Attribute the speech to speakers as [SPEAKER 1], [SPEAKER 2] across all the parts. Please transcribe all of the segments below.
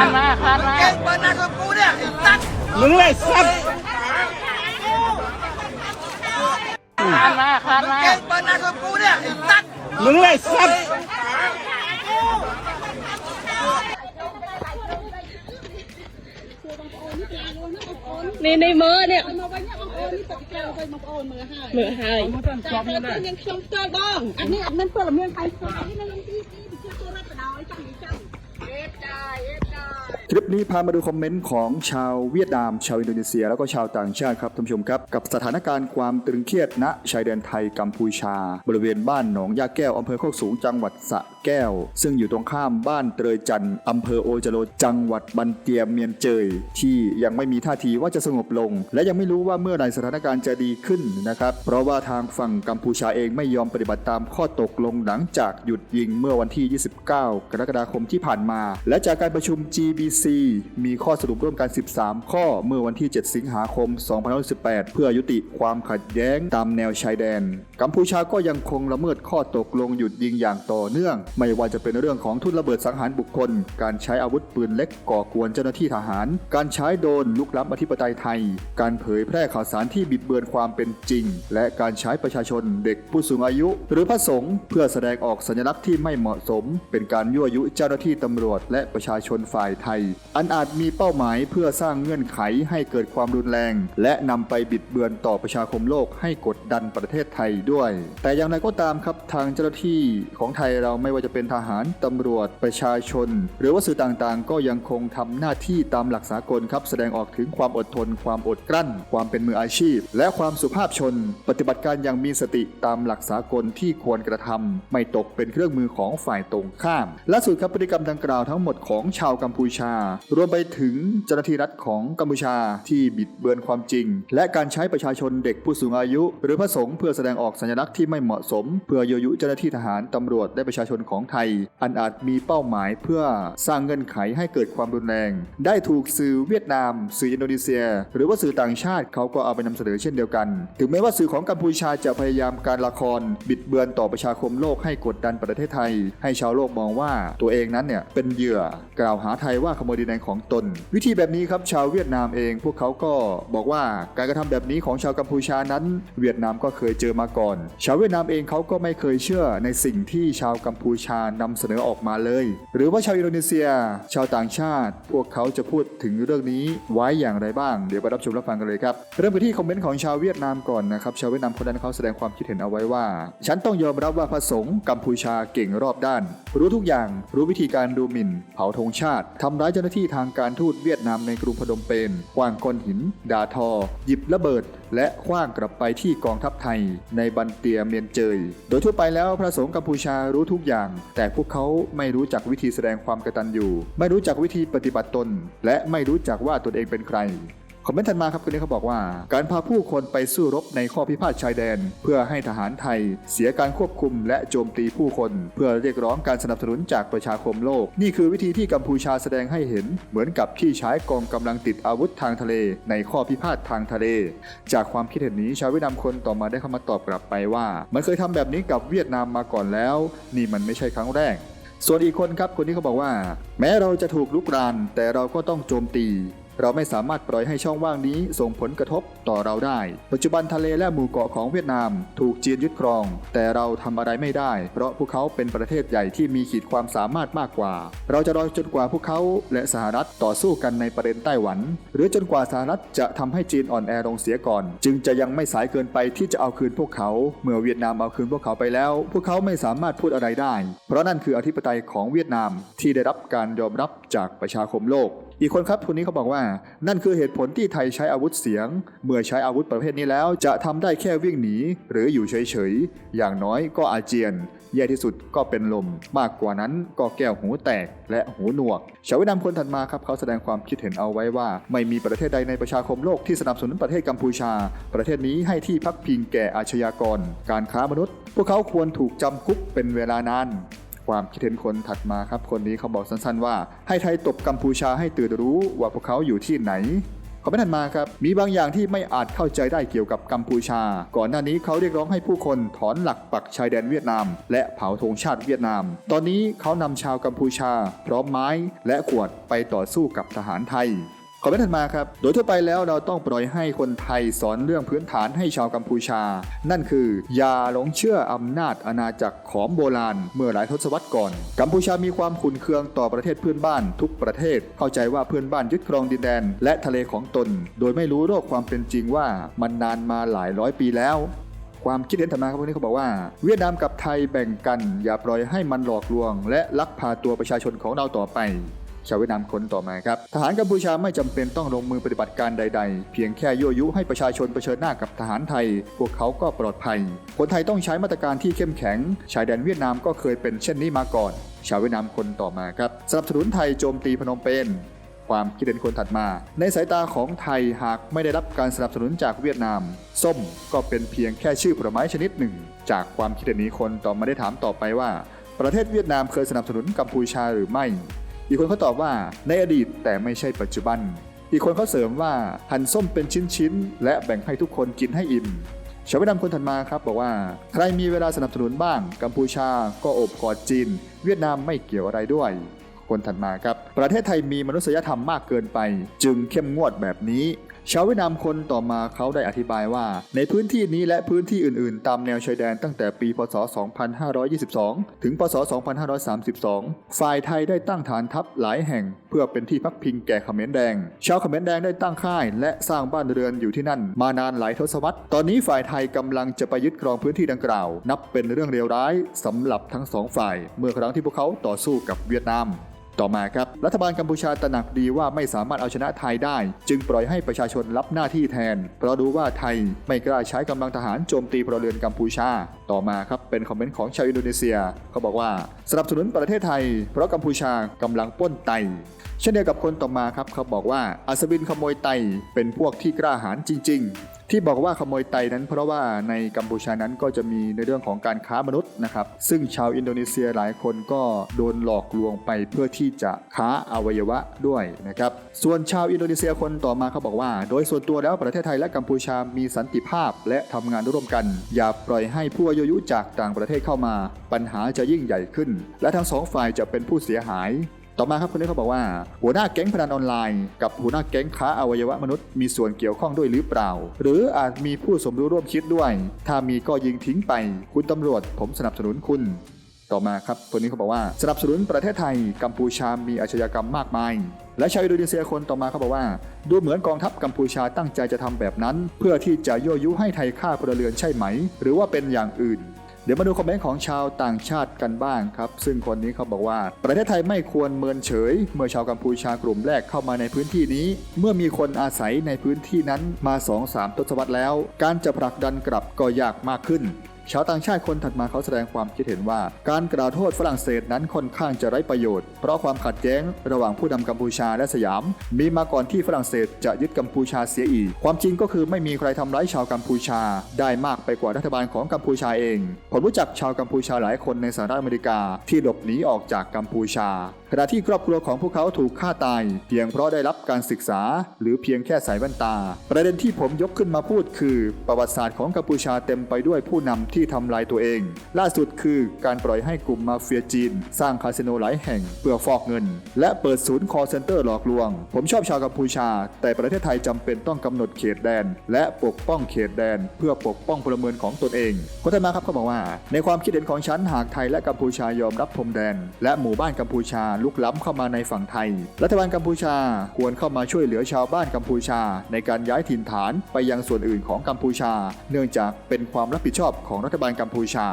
[SPEAKER 1] านมาคานมา
[SPEAKER 2] เก่งเปิดหนักกับกูเนี่ยตัด
[SPEAKER 1] มึงเลยสัตว์คานมาคานมา
[SPEAKER 2] เก่งเปิดหนักกับกูเนี่ยตัด
[SPEAKER 1] มึงเลยสัตว์ใน
[SPEAKER 3] ในมือเนี่ย
[SPEAKER 4] มาไว้เนี่ยมาโอนี่ตกใจปมาโอน
[SPEAKER 3] มือให้
[SPEAKER 4] มือให้แต่เธอยังชมเจอบ้างอันนี้อันนั้นเพื่อละเมียนไป
[SPEAKER 5] คลิปนี้พามาดูคอมเมนต์ของชาวเวียดนาม ชาวอินโดนีเซีย แล้วก็ชาวต่างชาติครับท่านผู้ชมครับกับสถานการณ์ความตึงเครียดณชายแดนไทยกัมพูชา บริเวณบ้านหนองยาแก้วอำเภอโคกสูงจังหวัดสระแก้ว ซึ่งอยู่ตรงข้ามบ้านเตยจันทร์อำเภอโอจโรจังหวัดบันเตียมเมียนเจย ที่ยังไม่มีท่าทีว่าจะสงบลง และยังไม่รู้ว่าเมื่อไหร่สถานการณ์จะดีขึ้นนะครับเพราะว่าทางฝั่งกัมพูชาเองไม่ยอมปฏิบัติตามข้อตกลงหลังจากหยุดยิงเมื่อวันที่ 29 กรกฎาคมที่ผ่านมา และจากการประชุม GBC มีข้อสรุปร่วมกัน 13 ข้อเมื่อวันที่ 7 สิงหาคม2518 เพื่อยุติความขัดแย้งตามแนวชายแดน กัมพูชาก็ยังคงละเมิดข้อตกลงหยุดยิงอย่างต่อเนื่อง ไม่ว่าจะเป็นเรื่องของทุนระเบิดสังหารบุคคล การใช้อาวุธปืนเล็กก่อกวนเจ้าหน้าที่ทหาร การใช้โดนลุกล้ำอธิปไตยไทย การเผยแพร่ข่าวสารที่บิดเบือนความเป็นจริง และการใช้ประชาชนเด็กผู้สูงอายุ หรือพระสงฆ์เพื่อแสดงออกสัญลักษณ์ที่ไม่เหมาะสม เป็นการยั่วยุเจ้าหน้าที่ตำรวจ และประชาชนฝ่ายไทยอันอาจมีเป้าหมายเพื่อสร้างเงื่อนไขให้เกิดความรุนแรง และนำไปบิดเบือนต่อประชาคมโลกให้กดดันประเทศไทยด้วย แต่อย่างไรก็ตามครับทางเจ้าหน้าที่ของไทยเราไม่ว่าจะเป็นทหารตำรวจประชาชน หรือว่าสื่อต่างๆ ก็ยังคงทำหน้าที่ตามหลักสากลครับแสดงออกถึงความอดทน ความอดกลั้น ความเป็นมืออาชีพ และความสุภาพชน ปฏิบัติการอย่างมีสติตามหลักสากลที่ควรกระทำไม่ตกเป็นเครื่องมือของฝ่ายตรงข้าม แล่าสุดครับพฤติกรรมดังกล่าวทั้งหมดของชาวกัมพูชารวมไปถึงเจ้าหน้าที่รัฐของกัมพูชาที่บิดเบือนความจริง และการใช้ประชาชนเด็กผู้สูงอายุ หรือพระสงฆ์เพื่อแสดงออกสัญลักษณ์ที่ไม่เหมาะสม เพื่อยั่วยุเจ้าหน้าที่ทหารตำรวจและประชาชนของไทย อันอาจมีเป้าหมายเพื่อสร้างเงื่อนไขให้เกิดความรุนแรง ได้ถูกสื่อเวียดนาม สื่ออินโดนีเซีย หรือว่าสื่อต่างชาติเขาก็เอาไปนำเสนอเช่นเดียวกัน ถึงแม้ว่าสื่อของกัมพูชาจะพยายามการละคร บิดเบือนต่อประชาคมโลกให้กดดันประเทศไทย ให้ชาวโลกมองว่าตัวเองนั้นเนี่ยเป็นเหยื่อกล่าวหาไทยว่าขโมยดินแดนของตน วิธีแบบนี้ครับชาวเวียดนามเอง พวกเขาก็บอกว่าการกระทำแบบนี้ของชาวกัมพูชานั้น เวียดนามก็เคยเจอมาก่อน ชาวเวียดนามเองเขาก็ไม่เคยเชื่อในสิ่งที่ชาวกัมพูชานำเสนอออกมาเลย หรือว่าชาวอินโดนีเซีย ชาวต่างชาติ พวกเขาจะพูดถึงเรื่องนี้ไว้อย่างไรบ้างเดี๋ยวไปรับชมรับฟังกันเลยครับเริ่มกันที่คอมเมนต์ของชาวเวียดนามก่อนนะครับชาวเวียดนามคนนั้นเขาแสดงความคิดเห็นเอาไว้ว่า ฉันต้องยอมรับว่าพระสงฆ์กัมพูชาเก่งรอบด้าน รู้ทุกอย่าง รู้วิธีการดูหมิ่น เผาธงชาติทำร้ายเจ้าหน้าที่ทางการทูตเวียดนามในกรุงพนมเปญขว้างก้อนหิน ด่าทอ หยิบระเบิด และขว้างกลับไปที่กองทัพไทย ในบันเตียเมียนเจย โดยทั่วไปแล้วพระสงฆ์กัมพูชารู้ทุกอย่าง แต่พวกเขาไม่รู้จักวิธีแสดงความกตัญญูไม่รู้จักวิธีปฏิบัติตน และไม่รู้จักว่าตนเองเป็นใคร คอมเมนต์ถัดมาครับคนนี้เขาบอกว่า การพาผู้คนไปสู้รบในข้อพิพาทชายแดน เพื่อให้ทหารไทย เสียการควบคุมและโจมตีผู้คน เพื่อเรียกร้องการสนับสนุนจากประชาคมโลก นี่คือวิธีที่กัมพูชาแสดงให้เห็น เหมือนกับที่ใช้กองกำลังติดอาวุธทางทะเล ในข้อพิพาททางทะเล จากความคิดเห็นนี้ชาวเวียดนามคนต่อมาได้เข้ามาตอบกลับไปว่า มันเคยทำแบบนี้กับเวียดนามมาก่อนแล้ว นี่มันไม่ใช่ครั้งแรกส่วนอีกคนครับคนนี้เขาบอกว่า แม้เราจะถูกลุกราน แต่เราก็ต้องโจมตี เราไม่สามารถปล่อยให้ช่องว่างนี้ส่งผลกระทบต่อเราได้ ปัจจุบันทะเลและหมู่เกาะของเวียดนาม ถูกจีนยึดครอง แต่เราทำอะไรไม่ได้ เพราะพวกเขาเป็นประเทศใหญ่ที่มีขีดความสามารถมากกว่า เราจะรอจนกว่าพวกเขาและสหรัฐต่อสู้กันในประเด็นไต้หวัน หรือจนกว่าสหรัฐจะทำให้จีนอ่อนแอลงเสียก่อน จึงจะยังไม่สายเกินไปที่จะเอาคืนพวกเขา เมื่อเวียดนามเอาคืนพวกเขาไปแล้ว พวกเขาไม่สามารถพูดอะไรได้ เพราะนั่นคืออธิปไตยของเวียดนามที่ได้รับการยอมรับจากประชาคมโลก อีกคนครับคนนี้เขาบอกว่า นั่นคือเหตุผลที่ไทยใช้อาวุธเสียง เมื่อใช้อาวุธประเภทนี้แล้ว จะทำได้แค่วิ่งหนี หรืออยู่เฉยๆ อย่างน้อยก็อาเจียน แย่ที่สุดก็เป็นลม มากกว่านั้นก็แก้วหูแตกและหูหนวก ชาวเวียดนามคนถัดมาครับเขาแสดงความคิดเห็นเอาไว้ว่า ไม่มีประเทศใดในประชาคมโลกที่สนับสนุนประเทศกัมพูชา ประเทศนี้ให้ที่พักพิงแก่อาชญากร การค้ามนุษย์ พวกเขาควรถูกจำคุกเป็นเวลานาน ความคิดเห็นคนถัดมาครับ คนนี้เขาบอกสั้นๆว่า ให้ไทยตบกัมพูชาให้ตื่นรู้ว่าพวกเขาอยู่ที่ไหนคอมเมนต์ถัดมาครับ มีบางอย่างที่ไม่อาจเข้าใจได้เกี่ยวกับกัมพูชา ก่อนหน้านี้เขาเรียกร้องให้ผู้คนถอนหลักปักชายแดนเวียดนาม และเผาธงชาติเวียดนาม ตอนนี้เขานำชาวกัมพูชา พร้อมไม้และขวดไปต่อสู้กับทหารไทย ขอเมนต์ถัดมาครับ โดยทั่วไปแล้วเราต้องปล่อยให้คนไทยสอนเรื่องพื้นฐานให้ชาวกัมพูชา นั่นคือ อย่าหลงเชื่ออำนาจอาณาจักรของโบราณ เมื่อหลายทศวรรษก่อน กัมพูชามีความขุนเคืองต่อประเทศเพื่อนบ้านทุกประเทศ เข้าใจว่าเพื่อนบ้านยึดครองดินแดน และทะเลของตน โดยไม่รู้โลกความเป็นจริงว่ามันนานมาหลายร้อยปีแล้วความคิดเห็นถัดมาครับพวกนี้เขาบอกว่า เวียดนามกับไทยแบ่งกัน อย่าปล่อยให้มันหลอกลวง และลักพาตัวประชาชนของเราต่อไป ชาวเวียดนามคนต่อมาครับ ทหารกัมพูชาไม่จำเป็นต้องลงมือปฏิบัติการใด ๆ เพียงแค่ยั่วยุให้ประชาชนเผชิญหน้ากับทหารไทย พวกเขาก็ปลอดภัย คนไทยต้องใช้มาตรการที่เข้มแข็ง ชายแดนเวียดนามก็เคยเป็นเช่นนี้มาก่อน ชาวเวียดนามคนต่อมาครับสนับสนุนไทยโจมตีพนมเปญความคิดเห็นคนถัดมา ในสายตาของไทยหากไม่ได้รับการสนับสนุนจากเวียดนาม ส้มก็เป็นเพียงแค่ชื่อผลไม้ชนิดหนึ่ง จากความคิดเห็นนี้คนต่อมาได้ถามต่อไปว่า ประเทศเวียดนามเคยสนับสนุนกัมพูชาหรือไม่ อีกคนเขาตอบว่าในอดีตแต่ไม่ใช่ปัจจุบัน อีกคนเขาเสริมว่าหั่นส้มเป็นชิ้นๆ และแบ่งให้ทุกคนกินให้อิ่มชาวเวียดนามคนถัดมาครับบอกว่าใครมีเวลาสนับสนุนบ้าง กัมพูชาก็อบกอดจีน เวียดนามไม่เกี่ยวอะไรด้วย คนถัดมาครับ ประเทศไทยมีมนุษยธรรมมากเกินไป จึงเข้มงวดแบบนี้ ชาวเวียดนามคนต่อมาเขาได้อธิบายว่า ในพื้นที่นี้และพื้นที่อื่นๆ ตามแนวชายแดนตั้งแต่ปี พศ 2522 ถึง พศ 2532 ฝ่ายไทยได้ตั้งฐานทัพหลายแห่ง เพื่อเป็นที่พักพิงแก่เขมรแดง ชาวเขมรแดงได้ตั้งค่าย และสร้างบ้านเรือนอยู่ที่นั่น มานานหลายทศวรรษ ตอนนี้ฝ่ายไทยกำลังจะไปยึดครองพื้นที่ดังกล่าว นับเป็นเรื่องเลวร้ายสำหรับทั้งสองฝ่าย เมื่อครั้งที่พวกเขาต่อสู้กับเวียดนาม ต่อมาครับ รัฐบาลกัมพูชาตระหนักดีว่าไม่สามารถเอาชนะไทยได้ จึงปล่อยให้ประชาชนรับหน้าที่แทน เพราะรู้ว่าไทยไม่กล้าใช้กำลังทหารโจมตีพลเรือนกัมพูชา ต่อมาครับเป็นคอมเมนต์ของชาวอินโดนีเซียเขาบอกว่าสนับสนุนประเทศไทย เพราะกัมพูชากำลังปล้นไตเช่นเดียวกับคนต่อมาครับเขาบอกว่าอัศวินขโมยไตเป็นพวกที่กล้าหาญจริง ๆ ที่บอกว่าขโมยไตนั้น เพราะว่าในกัมพูชานั้นก็จะมีในเรื่องของการค้ามนุษย์นะครับ ซึ่งชาวอินโดนีเซียหลายคนก็โดนหลอกลวงไปเพื่อที่จะค้าอวัยวะด้วยนะครับ ส่วนชาวอินโดนีเซียคนต่อมาเขาบอกว่า โดยส่วนตัวแล้วประเทศไทยและกัมพูชามีสันติภาพและทำงานร่วมกัน อย่าปล่อยให้ผู้อยยุจากต่างประเทศเข้ามา ปัญหาจะยิ่งใหญ่ขึ้น และทั้งสองฝ่ายจะเป็นผู้เสียหาย ต่อมาครับคนนี้เขาบอกว่า หัวหน้าแก๊งพนันออนไลน์ กับหัวหน้าแก๊งค้าอวัยวะมนุษย์มีส่วนเกี่ยวข้องด้วยหรือเปล่า หรืออาจมีผู้สมรู้ร่วมคิดด้วย ถ้ามีก็ยิงทิ้งไป คุณตำรวจผมสนับสนุนคุณ ต่อมาครับคนนี้เขาบอกว่าสนับสนุนประเทศไทยกัมพูชามีอาชญากรรมมากมาย และชาวอินโดนีเซียคนต่อมาเขาบอกว่า ดูเหมือนกองทัพกัมพูชาตั้งใจจะทำแบบนั้น เพื่อที่จะยั่วยุให้ไทยฆ่าพลเรือนใช่ไหม หรือว่าเป็นอย่างอื่นเดี๋ยวมาดูคอมเมนต์ของชาวต่างชาติกันบ้างครับ ซึ่งคนนี้เขาบอกว่า ประเทศไทยไม่ควรเมินเฉย เมื่อชาวกัมพูชากลุ่มแรกเข้ามาในพื้นที่นี้ เมื่อมีคนอาศัยในพื้นที่นั้นมา 2-3 ทศวรรษแล้ว การจะผลักดันกลับก็ยากมากขึ้น ชาวต่างชาติคนถัดมาเขาแสดงความคิดเห็นว่า การกล่าวโทษฝรั่งเศสนั้นค่อนข้างจะไร้ประโยชน์ เพราะความขัดแย้งระหว่างผู้นำกัมพูชาและสยาม มีมาก่อนที่ฝรั่งเศสจะยึดกัมพูชาเสียอีก ความจริงก็คือไม่มีใครทำร้ายชาวกัมพูชา ได้มากไปกว่ารัฐบาลของกัมพูชาเอง ผมรู้จักชาวกัมพูชาหลายคนในสหรัฐอเมริกาที่หลบหนีออกจากกัมพูชา ขณะที่ครอบครัวของพวกเขาถูกฆ่าตาย เพียงเพราะได้รับการศึกษา หรือเพียงแค่ใส่แว่นตา ประเด็นที่ผมยกขึ้นมาพูดคือ ประวัติศาสตร์ของกัมพูชาเต็มไปด้วยผู้นำที่ทำลายตัวเอง ล่าสุดคือการปล่อยให้กลุ่มมาเฟียจีน สร้างคาสิโนหลายแห่งเพื่อฟอกเงิน และเปิดศูนย์คอเซ็นเตอร์หลอกลวง ผมชอบชาวกัมพูชา แต่ประเทศไทยจำเป็นต้องกำหนดเขตแดน และปกป้องเขตแดน เพื่อปกป้องพลเมืองของตนเองคนถัดมาครับเขาบอกว่า ในความคิดเห็นของฉันหากไทยและกัมพูชายอมรับพรมแดน และหมู่บ้านกัมพูชาลุกล้ำเข้ามาในฝั่งไทย รัฐบาลกัมพูชาควรเข้ามาช่วยเหลือชาวบ้านกัมพูชา ในการย้ายถิ่นฐานไปยังส่วนอื่นของกัมพูชา เนื่องจากเป็นความรับผิดชอบของรัฐบาลกัมพูชา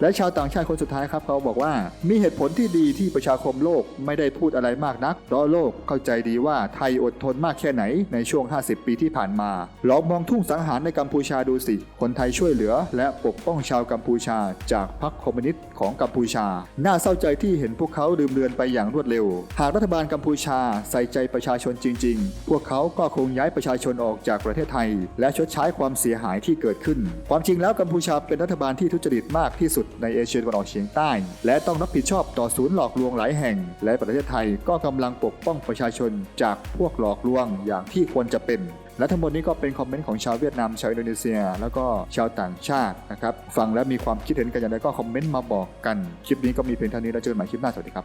[SPEAKER 5] และชาวต่างชาติคนสุดท้ายครับเขาบอกว่า มีเหตุผลที่ดีที่ประชาคมโลกไม่ได้พูดอะไรมากนักเพราะโลกเข้าใจดีว่าไทยอดทนมากแค่ไหนในช่วง 50 ปีที่ผ่านมาลองมองทุ่งสังหารในกัมพูชาดูสิ คนไทยช่วยเหลือ และปกป้องชาวกัมพูชา จากพรรคคอมมิวนิสต์ของกัมพูชา น่าเศร้าใจที่เห็นพวกเขาลืมเลือนไปอย่างรวดเร็ว หากรัฐบาลกัมพูชาใส่ใจประชาชนจริง ๆ พวกเขาก็คงย้ายประชาชนออกจากประเทศไทย และชดใช้ความเสียหายที่เกิดขึ้น ความจริงแล้วกัมพูชาเป็นรัฐบาลที่ทุจริตมากที่สุดในเอเชียตะวันออกเฉียงใต้ และต้องรับผิดชอบต่อศูนย์หลอกลวงหลายแห่ง และประเทศไทยก็กำลังปกป้องประชาชนจากพวกหลอกลวงอย่างที่ควรจะเป็นและทั้งหมดนี้ก็เป็นคอมเมนต์ของชาวเวียดนาม ชาวอินโดนีเซีย แล้วก็ชาวต่างชาตินะครับ ฟังแล้วมีความคิดเห็นกันอย่างไรก็คอมเมนต์มาบอกกัน คลิปนี้ก็มีเพียงเท่านี้แล้วเจอกันใหม่คลิปหน้า สวัสดีครับ